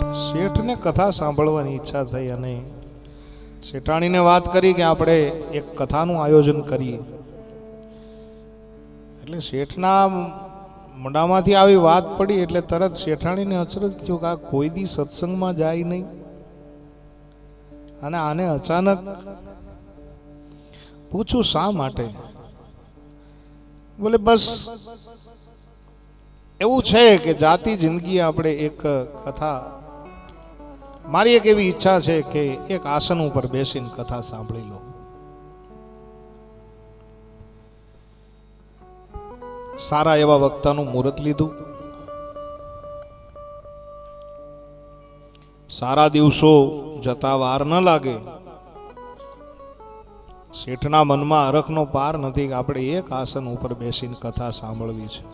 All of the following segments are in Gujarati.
શેઠને કથા સાંભળવાની ઈચ્છા થઈ અને શેઠાણીને વાત કરી કે આપણે એક કથાનું આયોજન કરીએ. એટલે શેઠના મોઢામાંથી આવી વાત પડી એટલે તરત શેઠાણીને અચરજ થયું કે આ કોઈ દી સત્સંગમાં જાય નહીં. અને આને અચાનક પૂછું શા માટે? બોલે, બસ, એવું છે કે જાતિ જિંદગી આપણે એક કથા મારી એક એવી ઈચ્છા છે કે એક આસન ઉપર બેસીને કથા સાંભળી લો. સારા એવા વક્તાનું મુહૂર્ત લીધું. સારા દિવસો જતા વાર ન લાગે. શેઠના મનમાં અરખનો પાર નથી કે આપણે એક આસન ઉપર બેસીને કથા સાંભળવી છે.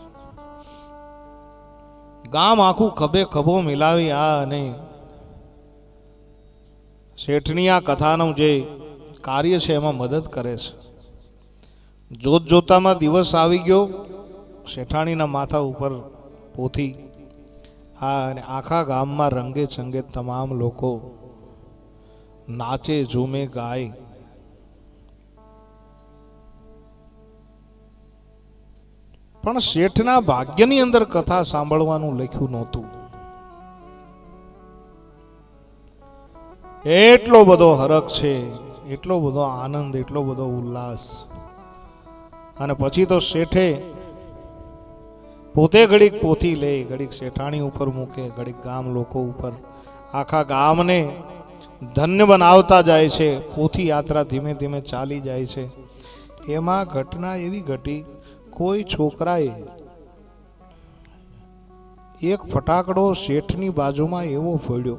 ગામ આખું ખભે ખભો મિલાવી આ અને શેઠની આ કથાનું જે કાર્ય છે એમાં મદદ કરે છે. જોત જોતામાં દિવસ આવી ગયો, શેઠાણીના માથા ઉપર પોથી, હા, અને આખા ગામમાં રંગે ચંગે તમામ લોકો નાચે, ઝૂમે, ગાય. પણ શેઠના ભાગ્યની અંદર કથા સાંભળવાનું લખ્યું નહોતું. એટલો બધો હરખ છે, એટલો બધો આનંદ, એટલો બધો ઉલ્લાસ. અને પછી તો શેઠે પોતે ઘડીક પોથી લે, ઘડીક શેઠાણી ઉપર મૂકે, ઘડીક ગામ લોકો ઉપર. આખા ગામને ધન્ય બનાવતા જાય છે, પોથી યાત્રા ધીમે ધીમે ચાલી જાય છે. એમાં ઘટના એવી ઘટી, કોઈ છોકરાએ એક ફટાકડો શેઠની બાજુમાં એવો ફોડ્યો.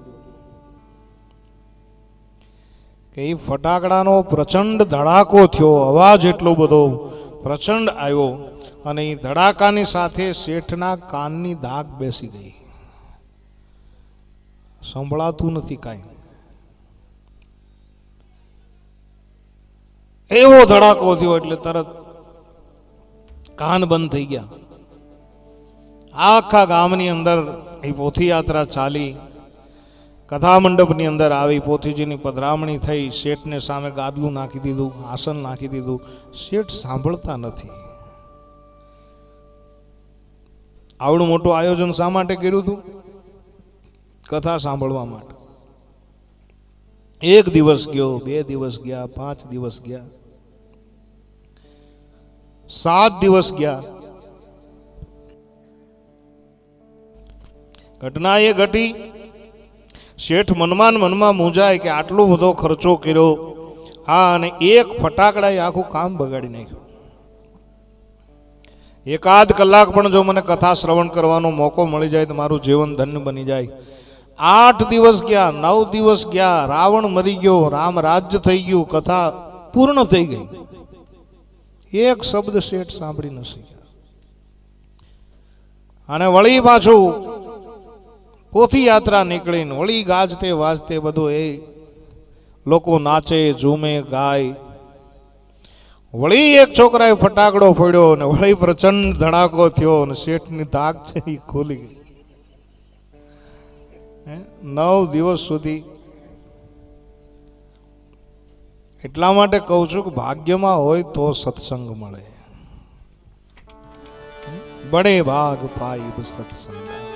કે એ ફટાકડાનો પ્રચંડ ધડાકો થયો, અવાજ એટલો બધો પ્રચંડ આવ્યો અને એ ધડાકાની સાથે શેઠના કાનની દાગ બેસી ગઈ. સંભળાતું નથી કાંઈ. એવો ધડાકો થયો એટલે તરત કાન બંધ થઈ ગયા. આખા ગામની અંદર એ પોથી યાત્રા ચાલી. કથા મંડપની અંદર આવી પોથીજીની પધરામણી થઈ, શેઠને સામે ગાદલું નાખી દીધું, આસન નાખી દીધું. શેઠ સાંભળતા નથી. આવડું મોટું આયોજન શા માટે કર્યું હતું કથા સાંભળવા માટે. એક દિવસ ગયો, બે દિવસ ગયા, પાંચ દિવસ ગયા. સાત દિવસ ગયા. ઘટના એ ઘટી. શેઠ મનમાં મનમાં મૂંઝાય કે આટલો બધો ખર્ચો કર્યો. હા, અને એક ફટાકડાએ આખું કામ બગાડી નાખ્યું. એકાદ કલાક પણ જો મને કથા શ્રવણ કરવાનો મોકો મળી જાય તો મારું જીવન ધન્ય બની જાય. આઠ દિવસ ગયા, નવ દિવસ ગયા, રાવણ મરી ગયો, રામ રાજ્ય થઈ ગયું, કથા પૂર્ણ થઈ ગઈ. એક શબ્દ શેઠ સાંભળી ન શક્યા. અને વળી પાછું પોથી યાત્રા નીકળીને વળી ગાજતે, વાજતે બધું એ લોકો નાચે, ઝૂમે, ગાય. વળી એક છોકરાએ ફટાકડો ફોડ્યો અને વળી પ્રચંડ ધડાકો થયો અને શેઠની ધાક છે એ ખોલી ગઈ? નવ દિવસ સુધી. એટલા માટે કહું છું કે ભાગ્યમાં હોય તો સત્સંગ મળે. બડે ભાગ પાઈ સત્સંગ.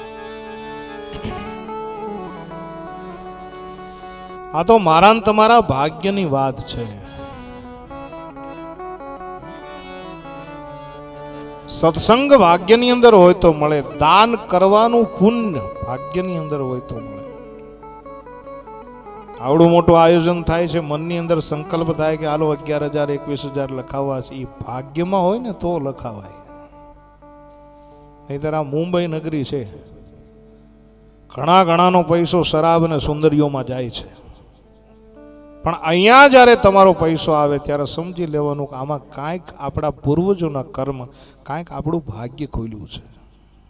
આ તો મારા તમારા ભાગ્યની વાત છે. સત્સંગ ભાગ્યની અંદર હોય તો મળે, દાન કરવાનું પુણ્ય ભાગ્યની અંદર હોય તો મળે. આવડું મોટું આયોજન થાય છે, મનની અંદર સંકલ્પ થાય કે હાલો અગિયાર હજાર, એકવીસ હજાર લખાવવા છે. એ ભાગ્યમાં હોય ને તો લખાવાય. નહીતર આ મુંબઈ નગરી છે. ઘણા ઘણાનો પૈસો શરાબ અને સુંદરીઓમાં જાય છે. પણ અહીંયા જ્યારે તમારો પૈસો આવે ત્યારે સમજી લેવાનું કે આમાં કાંઈક આપણા પૂર્વજોના કર્મ, કાંઈક આપણું ભાગ્ય ખોલ્યું છે.